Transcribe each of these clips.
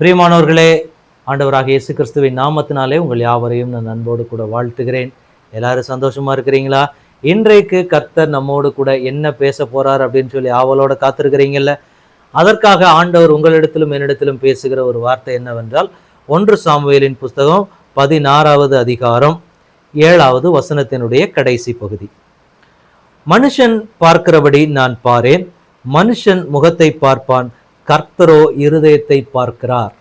பிரியமானவர்களே ஆண்டவராக இயேசு கிறிஸ்துவின் நாமத்தினாலே உங்கள் யாவரையும் நான் அன்போடு கூட வாழ்த்துகிறேன். எல்லாரும் சந்தோஷமா இருக்கிறீங்களா? இன்றைக்கு கர்த்தர் நம்மோடு கூட என்ன பேச போறார் அப்படின்னு சொல்லி ஆவலோட காத்திருக்கிறீங்கல்ல? அதற்காக ஆண்டவர் உங்களிடத்திலும் என்னிடத்திலும் பேசுகிற ஒரு வார்த்தை என்னவென்றால் ஒன்று சாமுவேலின் புஸ்தகம் பதினாறாவது அதிகாரம் ஏழாவது வசனத்தினுடைய கடைசி பகுதி. மனுஷன் பார்க்கிறபடி நான் பாரேன் மனுஷன் முகத்தை பார்ப்பான் கர்த்தரோ இருதயத்தை பார்க்கிறார்.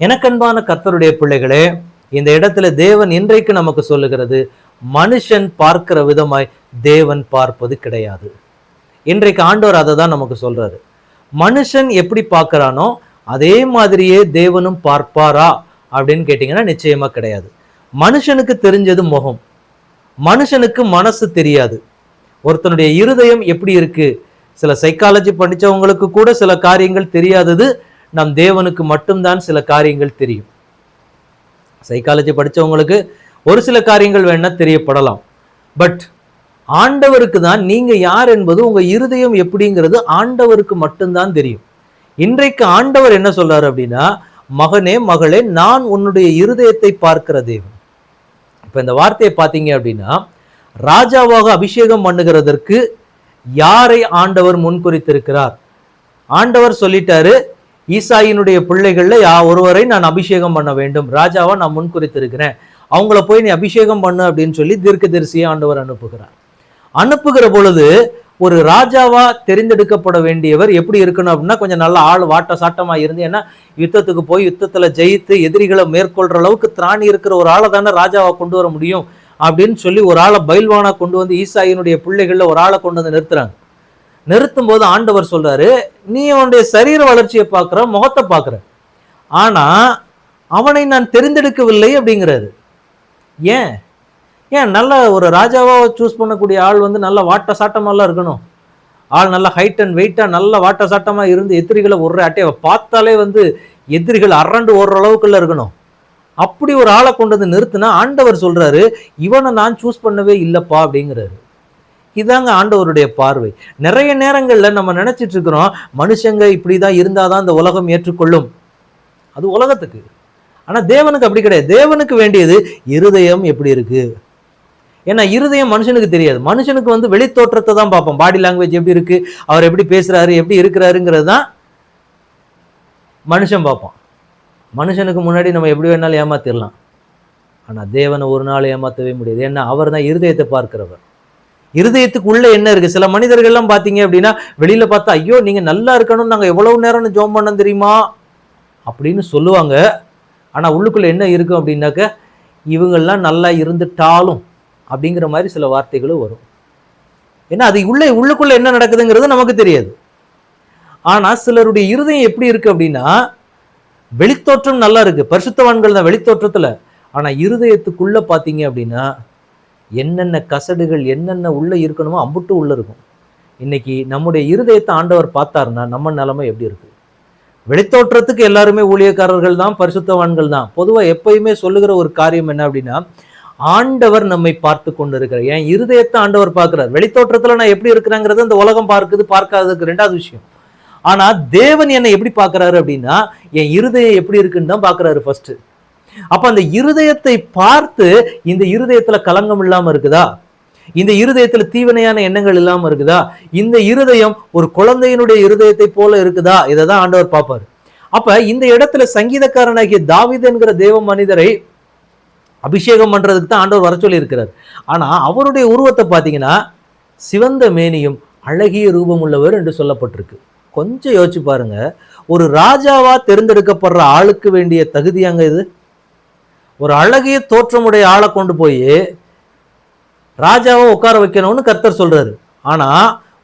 எனக்கன்பான கர்த்தருடைய பிள்ளைகளே இந்த இடத்துல தேவன் இன்றைக்கு நமக்கு சொல்லுகிறது மனுஷன் பார்க்கிற விதமாய் தேவன் பார்ப்பது கிடையாது. இன்றைக்கு ஆண்டவர் அதை தான் நமக்கு சொல்றாரு. மனுஷன் எப்படி பார்க்குறானோ அதே மாதிரியே தேவனும் பார்ப்பாரா அப்படின்னு கேட்டிங்கன்னா நிச்சயமா கிடையாது. மனுஷனுக்கு தெரிஞ்சது முகம். மனுஷனுக்கு மனசு தெரியாது. ஒருத்தனுடைய இருதயம் எப்படி இருக்குது சில சைக்காலஜி படிச்சவங்களுக்கு கூட சில காரியங்கள் தெரியாதது நம் தேவனுக்கு மட்டும்தான் சில காரியங்கள் தெரியும். சைக்காலஜி படிச்சவங்களுக்கு ஒரு சில காரியங்கள் வேணா தெரியப்படலாம். பட் ஆண்டவருக்கு தான் நீங்க யார் என்பது உங்கள் இருதயம் எப்படிங்கிறது ஆண்டவருக்கு மட்டும்தான் தெரியும். இன்றைக்கு ஆண்டவர் என்ன சொல்றாரு அப்படின்னா மகனே மகளே நான் உன்னுடைய இருதயத்தை பார்க்கிற தேவன். இப்போ இந்த வார்த்தையை பார்த்தீங்க அப்படின்னா ராஜாவாக அபிஷேகம் பண்ணுகிறதற்கு யாரை ஆண்டவர் முன்குறித்திருக்கிறார்? ஆண்டவர் சொல்லிட்டாரு ஈசாயினுடைய பிள்ளைகள்ல யா ஒருவரை நான் அபிஷேகம் பண்ண வேண்டும். ராஜாவா நான் முன்குறித்திருக்கிறேன். அவங்கள போய் நீ அபிஷேகம் பண்ணு அப்படின்னு சொல்லி தீர்க்கதரிசியை ஆண்டவர் அனுப்புகிறார். அனுப்புகிற பொழுது ஒரு ராஜாவா தெரிந்தெடுக்கப்பட வேண்டியவர் எப்படி இருக்கணும் அப்படின்னா கொஞ்சம் நல்ல ஆள் வாட்ட சாட்டமா இருந்து ஏன்னா யுத்தத்துக்கு போய் யுத்தத்துல ஜெயித்து எதிரிகளை மேற்கொள்ற அளவுக்கு திராணி இருக்கிற ஒரு ஆளை தானே ராஜாவை கொண்டு வர முடியும். அப்படின்னு சொல்லி ஒரு ஆளை பைல்வானா கொண்டு வந்து ஈசாயினுடைய பிள்ளைகளில் ஒரு ஆளை கொண்டு வந்து நிறுத்துறாங்க. நிறுத்தும் போது ஆண்டவர் சொல்றாரு நீ அவனுடைய சரீர வளர்ச்சியை பார்க்குற முகத்தை பார்க்குற. ஆனா அவனை நான் தெரிந்தெடுக்கவில்லை அப்படிங்கிறாரு. ஏன்? ஏன்? நல்ல ஒரு ராஜாவா சூஸ் பண்ணக்கூடிய ஆள் வந்து நல்ல வாட்ட சாட்டமெல்லாம் இருக்கணும். ஆள் நல்ல ஹைட் அண்ட் வெயிட்டா நல்ல வாட்ட சாட்டமா இருந்து எதிரிகளை ஒரு அட்டையை பார்த்தாலே வந்து எதிரிகள் அரண்டு ஓடுற அளவுக்குள்ள இருக்கணும். அப்படி ஒரு ஆளை கொண்டு வந்து நிறுத்தினா ஆண்டவர் சொல்கிறாரு இவனை நான் சூஸ் பண்ணவே இல்லைப்பா அப்படிங்கிறாரு. இதாங்க ஆண்டவருடைய பார்வை. நிறைய நேரங்களில் நம்ம நினச்சிட்டு இருக்கிறோம் மனுஷங்க இப்படி தான் இருந்தால் தான் இந்த உலகம் ஏற்றுக்கொள்ளும். அது உலகத்துக்கு. ஆனால் தேவனுக்கு அப்படி கிடையாது. தேவனுக்கு வேண்டியது இருதயம் எப்படி இருக்குது ஏன்னா இருதயம் மனுஷனுக்கு தெரியாது. மனுஷனுக்கு வந்து வெளித்தோற்றத்தை தான் பார்ப்போம். பாடி லாங்குவேஜ் எப்படி இருக்கு? அவர் எப்படி பேசுகிறாரு எப்படி இருக்கிறாருங்கிறது தான் மனுஷன் பார்ப்பான் மனுஷனுக்கு முன்னாடி நம்ம எப்படி வேணாலும் ஏமாத்திடலாம் ஆனால் தேவனை ஒரு நாள் ஏமாற்றவே முடியாது. ஏன்னா அவர் தான் இருதயத்தை பார்க்கிறவர். இருதயத்துக்குள்ளே என்ன இருக்குது சில மனிதர்கள்லாம் பார்த்தீங்க அப்படின்னா வெளியில் பார்த்தா ஐயோ நீங்கள் நல்லா இருக்கணும் நாங்கள் எவ்வளவு நேரம்னு ஜோம் பண்ணோம் தெரியுமா? அப்படின்னு சொல்லுவாங்க. ஆனால் உள்ளுக்குள்ளே என்ன இருக்கும் அப்படின்னாக்க இவங்கெல்லாம் நல்லா இருந்துட்டாலும் அப்படிங்கிற மாதிரி சில வார்த்தைகளும் வரும். ஏன்னா அது உள்ளே உள்ளுக்குள்ளே என்ன நடக்குதுங்கிறது நமக்கு தெரியாது. ஆனால் சிலருடைய இருதயம் எப்படி இருக்குது அப்படின்னா வெளித்தோற்றம் நல்லா இருக்கு. பரிசுத்தவான்கள் தான் வெளித்தோற்றத்தில். ஆனால் இருதயத்துக்குள்ள பார்த்தீங்க அப்படின்னா என்னென்ன கசடுகள் என்னென்ன உள்ளே இருக்கணுமோ அம்புட்டு உள்ளே இருக்கும். இன்னைக்கு நம்முடைய இருதயத்தை ஆண்டவர் பார்த்தாருன்னா நம்ம நிலைமை எப்படி இருக்கு? வெளித்தோற்றத்துக்கு எல்லாருமே ஊழியக்காரர்கள் தான் பரிசுத்தவான்கள் தான். பொதுவாக எப்பயுமே சொல்லுகிற ஒரு காரியம் என்ன அப்படின்னா ஆண்டவர் நம்மை பார்த்து கொண்டு இருக்கிறார் என் இருதயத்தை ஆண்டவர் பார்க்குறார். வெளித்தோற்றத்தில் நான் எப்படி இருக்கிறேங்கிறது இந்த உலகம் பார்க்குது பார்க்காததுக்கு ரெண்டாவது விஷயம். ஆனா தேவன் என்னை எப்படி பார்க்கறாரு அப்படின்னா என் இருதயம் எப்படி இருக்குன்னு தான் பார்க்கறாரு ஃபர்ஸ்ட் அப்ப அந்த இருதயத்தை பார்த்து இந்த இருதயத்துல கலங்கம் இல்லாம இருக்குதா? இந்த இருதயத்துல தீவனையான எண்ணங்கள் இல்லாம இருக்குதா? இந்த இருதயம் ஒரு குழந்தையினுடைய இருதயத்தை போல இருக்குதா? இதை தான் ஆண்டவர் பார்ப்பாரு. அப்ப இந்த இடத்துல சங்கீதக்காரனாகிய தாவித் என்கிற தேவ மனிதரை அபிஷேகம் பண்றதுக்கு தான் ஆண்டவர் வர சொல்லி இருக்கிறார் ஆனா அவருடைய உருவத்தை பார்த்தீங்கன்னா சிவந்த மேனியும் அழகிய ரூபம் உள்ளவர் என்று சொல்லப்பட்டிருக்கு. கொஞ்சம் யோசிச்சு பாருங்க. ஒரு ராஜாவா தேர்ந்தெடுக்கப்படுற ஆளுக்கு வேண்டிய தகுதியாங்க இது ஒரு அழகிய தோற்றமுடைய ஆளை கொண்டு போய் ராஜாவை உட்கார வைக்கணும்னு கர்த்தர் சொல்றாரு. ஆனா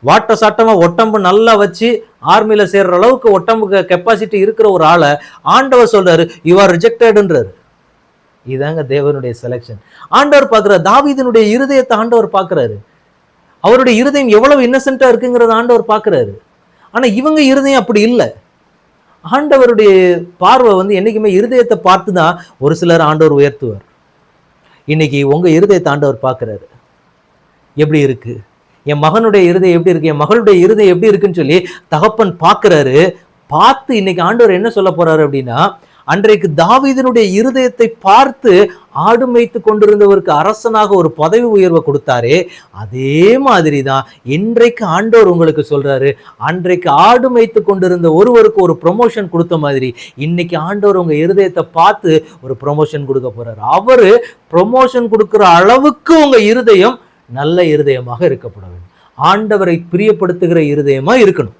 வாட்ட சாட்டமா ஒட்டம்பு நல்லா வச்சு ஆர்மியில சேர்ற அளவுக்கு ஒட்டம்புக்கு கெப்பாசிட்டி இருக்கிற ஒரு ஆளை ஆண்டவர் சொல்றாரு யூ ஆர் ரிஜெக்டட்ன்றாரு இதாங்க தேவனுடைய செலெக்ஷன் ஆண்டவர் பார்க்குறாரு தாவீதினுடைய இருதயத்தை ஆண்டவர் பார்க்குறாரு. அவருடைய இருதயம் எவ்வளவு இன்னசென்ட்டாக இருக்குங்கிறத ஆண்டவர் பார்க்குறாரு. ஆனால் இவங்க இருதயம் அப்படி இல்லை. ஆண்டவருடைய பார்வை வந்து என்னைக்குமே இருதயத்தை பார்த்து தான் ஒரு சிலர் ஆண்டவர் உயர்த்துவார். இன்னைக்கு உங்கள் இருதயத்தை ஆண்டவர் பார்க்குறாரு. எப்படி இருக்கு? என் மகனுடைய இருதயம் எப்படி இருக்கு? என் மகளுடைய இருதயம் எப்படி இருக்குன்னு சொல்லி தகப்பன் பார்க்குறாரு. பார்த்து இன்னைக்கு ஆண்டவர் என்ன சொல்ல போறாரு அப்படின்னா அன்றைக்கு தாவீதனுடைய இருதயத்தை பார்த்து ஆடு மேய்த்து கொண்டிருந்தவருக்கு அரசனாக ஒரு பதவி உயர்வை கொடுத்தாரே அதே மாதிரி தான் இன்றைக்கு ஆண்டவர் உங்களுக்கு சொல்றாரு. அன்றைக்கு ஆடு மேய்த்து கொண்டிருந்த ஒருவருக்கு ஒரு ப்ரொமோஷன் கொடுத்த மாதிரி இன்னைக்கு ஆண்டவர் உங்க இருதயத்தை பார்த்து ஒரு ப்ரொமோஷன் கொடுக்க போறாரு. அவரு ப்ரொமோஷன் கொடுக்குற அளவுக்கு உங்க இருதயம் நல்ல இருதயமாக இருக்கப்பட வேண்டும். ஆண்டவரை பிரியப்படுத்துகிற இருதயமா இருக்கணும்.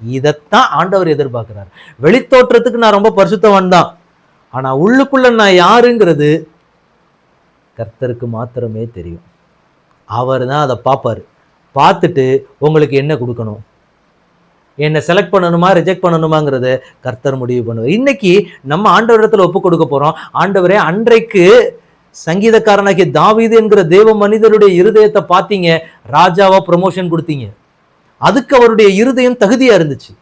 இதைத்தான் ஆண்டவர் எதிர்பார்க்கிறார். வெளித்தோற்றத்துக்கு நான் ரொம்ப பரிசுத்தவன் தான் ஆனால் உள்ளுக்குள்ள நான் யாருங்கிறது கர்த்தருக்கு மாத்திரமே தெரியும். அவர் தான் அதை பார்ப்பார். பார்த்துட்டு உங்களுக்கு என்ன கொடுக்கணும்? என்னை செலக்ட் பண்ணணுமா ரிஜெக்ட் பண்ணணுமாங்கிறத கர்த்தர் முடிவு பண்ணுவார். இன்னைக்கு நம்ம ஆண்டவரிடத்துல ஒப்பு கொடுக்க போறோம். ஆண்டவரே அன்றைக்கு சங்கீதக்காரனாகிய தாவீது என்கிற தேவ மனிதருடைய இருதயத்தை பார்த்தீங்க. ராஜாவா ப்ரொமோஷன் கொடுத்தீங்க. அதுக்கு அவருடைய இருதயம் தகுதியா இருந்துச்சு.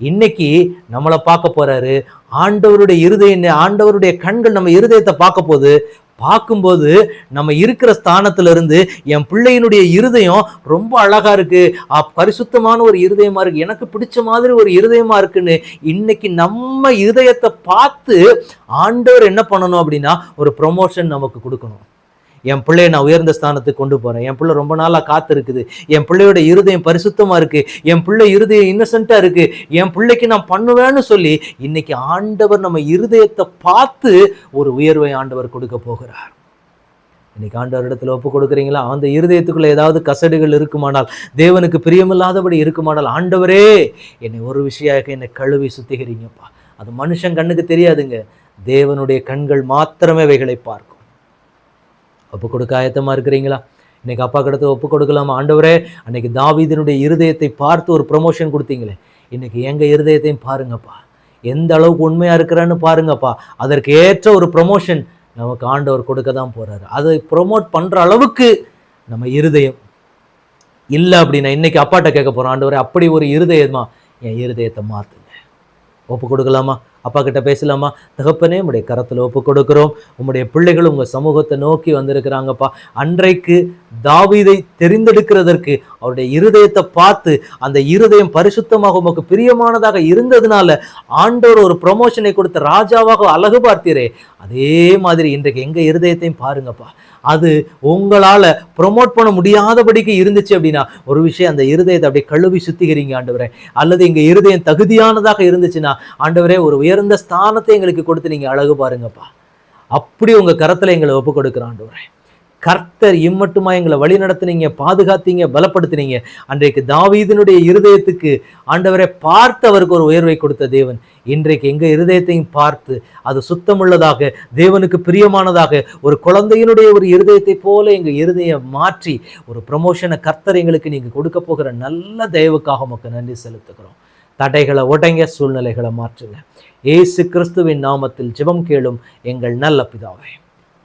இன்னைக்கு நம்மளை பார்க்க போறாரு. ஆண்டவருடைய இருதயம் ஆண்டவருடைய கண்கள் நம்ம இருதயத்தை பார்க்க போது பார்க்கும்போது நம்ம இருக்கிற ஸ்தானத்திலிருந்து என் பிள்ளையினுடைய இருதயம் ரொம்ப அழகாக இருக்கு. பரிசுத்தமான ஒரு இருதயமாக இருக்கு. எனக்கு பிடிச்ச மாதிரி ஒரு இருதயமாக இருக்குன்னு இன்னைக்கு நம்ம இருதயத்தை பார்த்து ஆண்டவர் என்ன பண்ணணும் அப்படின்னா ஒரு ப்ரொமோஷன் நமக்கு கொடுக்கணும். என் பிள்ளைய நான் உயர்ந்த ஸ்தானத்துக்கு கொண்டு போறேன். என் பிள்ளை ரொம்ப நாளா காத்திருக்குது. என் பிள்ளையோட இருதயம் பரிசுத்தமா இருக்கு. என் பிள்ளை இருதயம் இன்னசென்ட்டா இருக்கு. என் பிள்ளைக்கு நான் பண்ணுவேன்னு சொல்லி இன்னைக்கு ஆண்டவர் நம்ம இருதயத்தை பார்த்து ஒரு உயர்வை ஆண்டவர் கொடுக்க போகிறார். இன்னைக்கு ஆண்டவர் இடத்துல ஒப்பு கொடுக்குறீங்களா? அந்த இருதயத்துக்குள்ள ஏதாவது கசடுகள் இருக்குமானால் தேவனுக்கு பிரியமில்லாதபடி இருக்குமானால் ஆண்டவரே என்னை ஒரு விஷயம் என்னை கழுவி சுத்திகரிங்கப்பா. அது மனுஷன் கண்ணுக்கு தெரியாதுங்க. தேவனுடைய கண்கள் மாத்திரமே அவைகளை பார்க்கும். ஒப்பு கொடுக்க ஆயத்தமாக இருக்கிறீங்களா? இன்றைக்கி அப்பா கிட்ட ஒப்பு கொடுக்கலாமா ஆண்டவரே. அன்னைக்கு தாவீதினுடைய இருதயத்தை பார்த்து ஒரு ப்ரொமோஷன் கொடுத்தீங்களே. இன்றைக்கி எங்கள் இருதயத்தையும் பாருங்கப்பா. எந்த அளவுக்கு உண்மையாக இருக்கிறான்னு பாருங்கப்பா. அதற்கு ஏற்ற ஒரு ப்ரொமோஷன் நமக்கு ஆண்டவர் கொடுக்க தான் போகிறாரு அதை ப்ரொமோட் பண்ணுற அளவுக்கு நம்ம இருதயம் இல்லை அப்படின்னா இன்றைக்கி அப்பாட்ட கேட்க போகிறோம் ஆண்டவரே அப்படி ஒரு இருதயமா என் இருதயத்தை மாற்று ஒப்பு கொடுக்கலாமா அப்பா கிட்ட பேசலாமா? தகப்பனே உங்களுடைய கரத்தில் ஒப்பு கொடுக்குறோம் உங்களுடைய பிள்ளைகள் உங்க சமூகத்தை நோக்கி வந்திருக்கிறாங்கப்பா. அன்றைக்கு தாவீதை தெரிந்தெடுக்கிறதற்கு அவருடைய இருதயத்தை பார்த்து அந்த இருதயம் பரிசுத்தமாக உமக்கு பிரியமானதாக இருந்ததுனால ஆண்டோர் ஒரு ப்ரொமோஷனை கொடுத்த ராஜாவாக அழகு பார்த்தீரே. அதே மாதிரி இன்றைக்கு எங்க இருதயத்தையும் பாருங்கப்பா. அது உங்களால ப்ரொமோட் பண்ண முடியாதபடிக்கு இருந்துச்சு அப்படின்னா ஒரு விஷயம் அந்த இருதயத்தை அப்படியே கழுவி சுத்திக்கிறீங்க ஆண்டவரே. அல்லது எங்க இருதயம் தகுதியானதாக இருந்துச்சுன்னா ஆண்டவரே ஒரு உயர்ந்த ஸ்தானத்தை எங்களுக்கு கொடுத்து நீங்க அழகு பாருங்கப்பா. அப்படி உங்க கரத்தில் எங்களை ஒப்பு கொடுக்குற ஆண்டவரே. கர்த்தர் இம்மட்டுமா எங்களை வழி நடத்துனீங்க பாதுகாத்தீங்க பலப்படுத்தினீங்க. அன்றைக்கு தாவீதினுடைய இருதயத்துக்கு ஆண்டவரை பார்த்து அவருக்கு ஒரு உயர்வை கொடுத்த தேவன். இன்றைக்கு எங்கள் இருதயத்தையும் பார்த்து அது சுத்தமுள்ளதாக தேவனுக்கு பிரியமானதாக ஒரு குழந்தையினுடைய ஒரு இருதயத்தை போல எங்கள் இருதயம் மாற்றி ஒரு ப்ரமோஷனை கர்த்தர் எங்களுக்கு நீங்கள் கொடுக்க போகிற நல்ல தயவுக்காக உமக்கு நன்றி செலுத்துகிறோம். தடைகளை உடைங்க சூழ்நிலைகளை மாற்றுங்க. ஏசு கிறிஸ்துவின் நாமத்தில் ஜெபம் கேளும் எங்கள் நல்ல பிதாவே.